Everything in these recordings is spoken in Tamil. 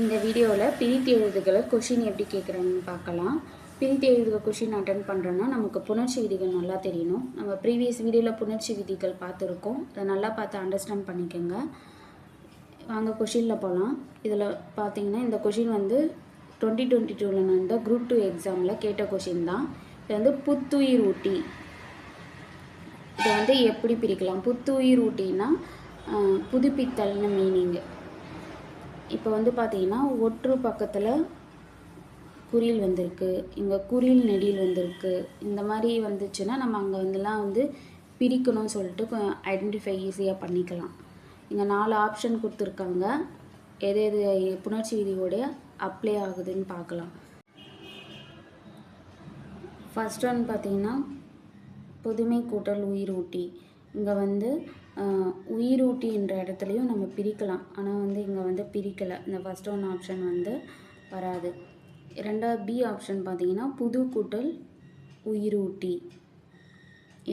இந்த வீடியோவில் பிரித்து எழுதுகளை கொஷின் எப்படி கேட்குறாங்கன்னு பார்க்கலாம். பிரித்து எழுதுக கொஷின் அட்டன் பண்ணுறோன்னா நமக்கு புணர்ச்சி விதிகள் நல்லா தெரியணும். நம்ம ப்ரீவியஸ் வீடியோவில் புணர்ச்சி விதிகள் பார்த்துருக்கோம். அதை நல்லா பார்த்து அண்டர்ஸ்டாண்ட் பண்ணிக்கோங்க. வாங்க கொஷினில் போகலாம் இதில் பார்த்தீங்கன்னா இந்த கொஷின் வந்து டுவெண்ட்டி டுவெண்ட்டி டூவில் நடந்த குரூப் டூ எக்ஸாமில் கேட்ட கொஷின் தான். இது வந்து புத்துயிர் ஊட்டி. இதை வந்து எப்படி பிரிக்கலாம்? புத்துயிர் ஊட்டின்னா புதுப்பித்தல்னு மீனிங்கு இப்போ வந்து பார்த்தீங்கன்னா ஒற்று பக்கத்தில் குறியில் வந்திருக்கு. இங்கே குறியில் நெடியில் வந்திருக்கு. இந்த மாதிரி வந்துச்சுன்னா நம்ம அங்கே வந்துலாம் வந்து பிரிக்கணும்னு சொல்லிட்டு ஐடென்டிஃபை ஈஸியாக பண்ணிக்கலாம். இங்கே நாலு ஆப்ஷன் கொடுத்துருக்காங்க. எது எது புணர்ச்சி விதியோடைய அப்ளை ஆகுதுன்னு பார்க்கலாம். ஃபஸ்ட் ஒன் பார்த்தீங்கன்னா புதுமை கூட்டல் உயிரூட்டி இங்கே வந்து உயிரூட்டின்ற இடத்துலையும் நம்ம பிரிக்கலாம். ஆனால் வந்து இங்கே வந்து பிரிக்கலை. இந்த ஃபஸ்ட் ஒன் ஆப்ஷன் வந்து வராது. ரெண்டாவது பி ஆப்ஷன் பார்த்தீங்கன்னா புது கூட்டல் உயிரூட்டி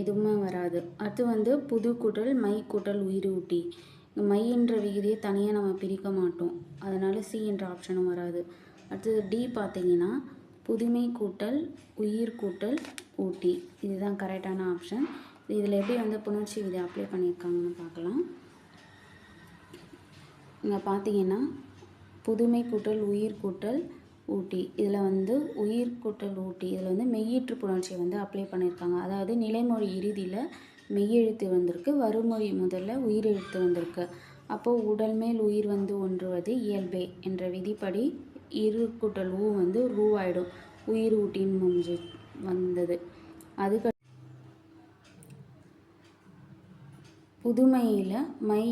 எதுவுமே வராது. அடுத்து வந்து புது கூட்டல் மை கூட்டல் உயிரூட்டி மைன்ற விகிதியை விகுதியை தனியாக நம்ம பிரிக்க மாட்டோம். அதனால் சி என்ற ஆப்ஷனும் வராது. அடுத்தது டி பார்த்தீங்கன்னா புதுமை கூட்டல் உயிர் கூட்டல் ஊட்டி. இதுதான் கரெக்டான ஆப்ஷன் இதில் எப்படி வந்து புணர்ச்சி விதை அப்ளை பண்ணியிருக்காங்கன்னு பார்க்கலாம். இங்கே பார்த்தீங்கன்னா புதுமை கூட்டல் உயிர் கூட்டல் ஊட்டி. இதில் வந்து உயிர் கூட்டல் ஊட்டி. இதில் வந்து மெய்யீற்று புணர்ச்சியை வந்து அப்ளை பண்ணியிருக்காங்க. அதாவது நிலைமொழி இறுதியில் மெய்யெழுத்து வந்திருக்கு. வறுமொழி முதல்ல உயிரெழுத்து வந்திருக்கு. அப்போது உடல் மேல் உயிர் வந்து ஒன்றுவது இயல்பே என்ற விதிப்படி இரு கூட்டல் ஊ வந்து ரூவாயிடும் உயிர் ஊட்டின்னு முடிஞ்சு வந்தது. அதுக்கு புதுமையில் மை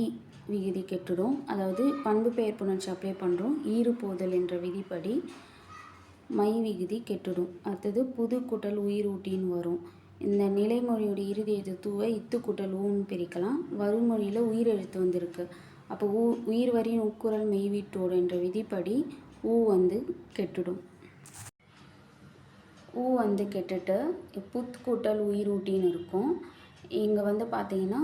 விகுதி கெட்டுடும். அதாவது பண்பு பெயர் புணர்ச்சி அப்ளை பண்ணுறோம் ஈறுபோதல் என்ற விதிப்படி மை விகுதி கெட்டுடும். அடுத்தது புது குட்டல் உயிர் ஊட்டின்னு வரும். இந்த நிலைமொழியோட இறுதி எழுத்துவை இத்து குட்டல் ஊன்னு பிரிக்கலாம். வருமொழியில் உயிர் எழுத்து வந்திருக்கு. அப்போ ஊ உயிர் வரியின் உட்குரல் மெய்வீட்டோடு என்ற விதிப்படி ஊ வந்து கெட்டுடும். ஊ வந்து கெட்டுட்டு புத் கூட்டல் உயிரூட்டின்னு இருக்கும். இங்கே வந்து பார்த்தீங்கன்னா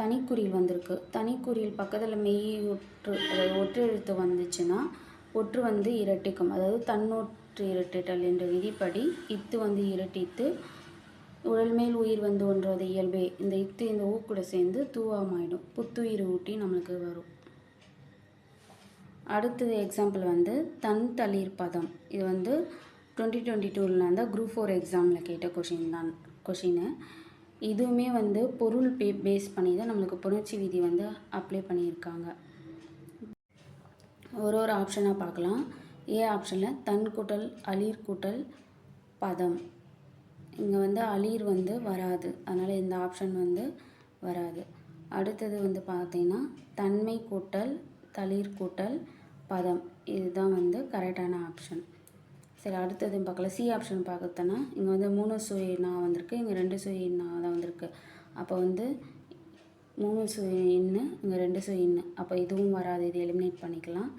தனிக்குறில் வந்திருக்கு. தனிக்குறில் பக்கத்தில் மெய் ஒற்று அதாவது ஒற்று எழுத்து வந்துச்சுன்னா ஒற்று வந்து இரட்டிக்கும். அதாவது தன்னொற்று இரட்டிட்டல் என்ற விதிப்படி இத்து வந்து இரட்டித்து உடல் மேல் உயிர் வந்து ஒன்றது இயல்பே இந்த இத்து இந்த ஊ கூட சேர்ந்து தூவாமாயிடும். புத்துயிர் ஊட்டி நம்மளுக்கு வரும். அடுத்தது எக்ஸாம்பிள் வந்து தன் தளிர் பதம். இது வந்து டுவெண்ட்டி டுவெண்ட்டி டூவில் இருந்தால் குரூப் ஃபோர் எக்ஸாமில் கேட்ட கொஷின் தான் கொஷினு இதுவுமே வந்து பொருள் பே பேஸ் பண்ணி தான் நம்மளுக்கு புணர்ச்சி விதி வந்து அப்ளை பண்ணியிருக்காங்க. ஒரு ஒரு ஆப்ஷனாக பார்க்கலாம். ஏ ஆப்ஷனில் தன் கூட்டல் அலீர் கூட்டல் பதம். இங்கே வந்து அலீர் வந்து வராது. அதனால் இந்த ஆப்ஷன் வந்து வராது. அடுத்தது வந்து பார்த்தீங்கன்னா தன்மை கூட்டல் தளிர் கூட்டல் பதம். இதுதான் வந்து கரெக்டான ஆப்ஷன் சரி அடுத்தது பார்க்கல. சி ஆப்ஷன் பார்க்கத்தனா இங்கே வந்து மூணு சுய வந்திருக்கு. இங்கே ரெண்டு சுய நான் தான் வந்திருக்கு. அப்போ வந்து மூணு சுய இன்னு இங்கே ரெண்டு சுய இன்னு அப்போ இதுவும் வராது. இது எலிமினேட் பண்ணிக்கலாம்.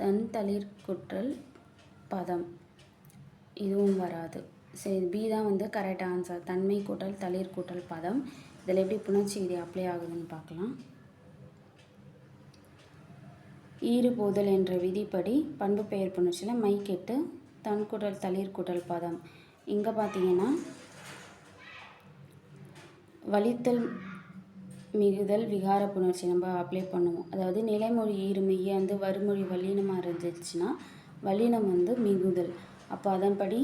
தன் தளிர் குற்றல் பதம். இதுவும் வராது. சரி பி தான் வந்து கரெக்ட் ஆன்சர் தன்மை கூட்டல் தளிர் கூட்டல் பதம். இதில் எப்படி புணர்ச்சி இது அப்ளை ஆகுதுன்னு பார்க்கலாம். ஈறு போதல் என்ற விதிப்படி பண்பு பெயர் புணர்ச்சியில் மை கெட்டு தன்குடல் தளிர் குடல் பதம். இங்கே பார்த்தீங்கன்னா வலித்தல் மிகுதல் விகார புணர்ச்சி நம்ம அப்ளை பண்ணுவோம். அதாவது நிலைமொழி ஈறுமையை வந்து வறுமொழி வல்லினமாக இருந்துச்சுன்னா வல்லினம் வந்து மிகுதல். அப்போ அதன்படி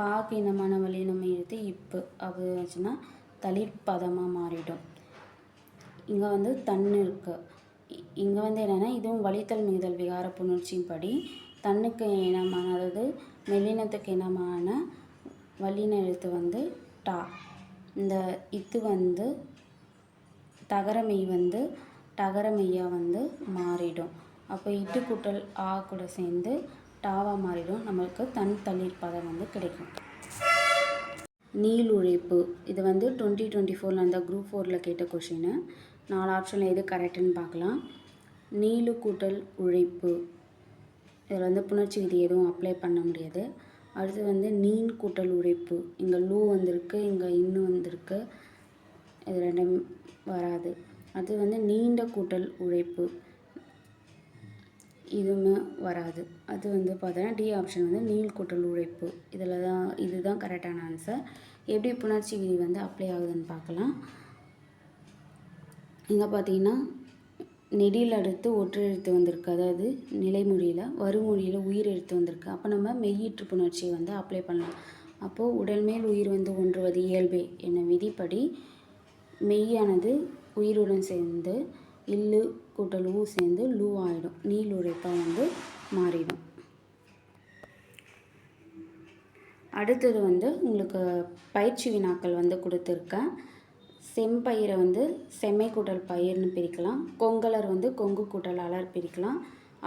பாக்கு இனமான வல்லினம் எழுத்து இப்பு அப்படி வச்சுன்னா தளிர் பதமாக மாறிடும். இங்கே வந்து தன்னு இருக்கு. இங்கே வந்து என்னென்னா இதுவும் வலித்தல் மிகுதல் விகார புணர்ச்சியின் படி தன்னுக்கு இனமான அதாவது மெல்லினத்துக்கு இனமான வல்லின எழுத்து வந்து டா. இந்த இத்து வந்து தகரமெய் வந்து டகரமெய்யாக வந்து மாறிடும். அப்போ இட்டு கூட்டல் ஆ கூட சேர்ந்து டாவாக மாறிடும். நம்மளுக்கு தன் தண்ணீர் பதம் வந்து கிடைக்கும். நீள் உழைப்பு இது வந்து டுவெண்ட்டி டுவெண்ட்டி ஃபோரில் அந்த குரூப் ஃபோரில் கேட்ட கொஷின். நாலு ஆப்ஷனில் எது கரெக்டுன்னு பார்க்கலாம். நீளு கூட்டல் உழைப்பு. இதில் வந்து புணர்ச்சி விதி எதுவும் அப்ளை பண்ண முடியாது. அடுத்து வந்து நீன் கூட்டல் உழைப்பு இங்கே லூ வந்திருக்கு இங்கே இன்னு வந்திருக்கு. இது ரெண்டும் வராது. அது வந்து நீண்ட கூட்டல் உழைப்பு இதுவுமே வராது. அது வந்து பார்த்தோன்னா டி ஆப்ஷன் வந்து நீள் கூட்டல் உழைப்பு இதில் தான் இதுதான் கரெக்டான ஆன்சர் எப்படி புணர்ச்சி விதி வந்து அப்ளை ஆகுதுன்னு பார்க்கலாம். இங்கே பார்த்தீங்கன்னா நெடில் அடுத்து ஒற்றெழுத்து வந்திருக்கு. அதாவது நிலைமொழியில் வருமொழியில் உயிர் எழுத்து வந்திருக்கு. அப்போ நம்ம மெய்யீற்று புணர்ச்சியை வந்து அப்ளை பண்ணலாம். அப்போது உடல் மேல் உயிர் வந்து ஒன்றுவது இயல்பே என விதிப்படி மெய்யானது உயிருடன் சேர்ந்து இல்லு கூட்டல் ஊ சேர்ந்து லூ ஆகிடும் நீள் உழைப்பாக வந்து மாறிடும். அடுத்தது வந்து உங்களுக்கு பயிற்சி வினாக்கள் வந்து கொடுத்துருக்கேன். செம்பயிரை வந்து செம்மை கூட்டல் பயிர்னு பிரிக்கலாம். கொங்கலர் வந்து கொங்கு கூட்டல் அலர் பிரிக்கலாம்.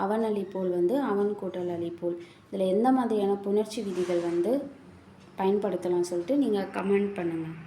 அவன் அழிப்போல் வந்து அவன் கூட்டல் அழிப்போல் இதில் எந்த மாதிரியான புணர்ச்சி விதிகள் வந்து பயன்படுத்தலாம் சொல்லிட்டு நீங்கள் கமெண்ட் பண்ணுங்கள்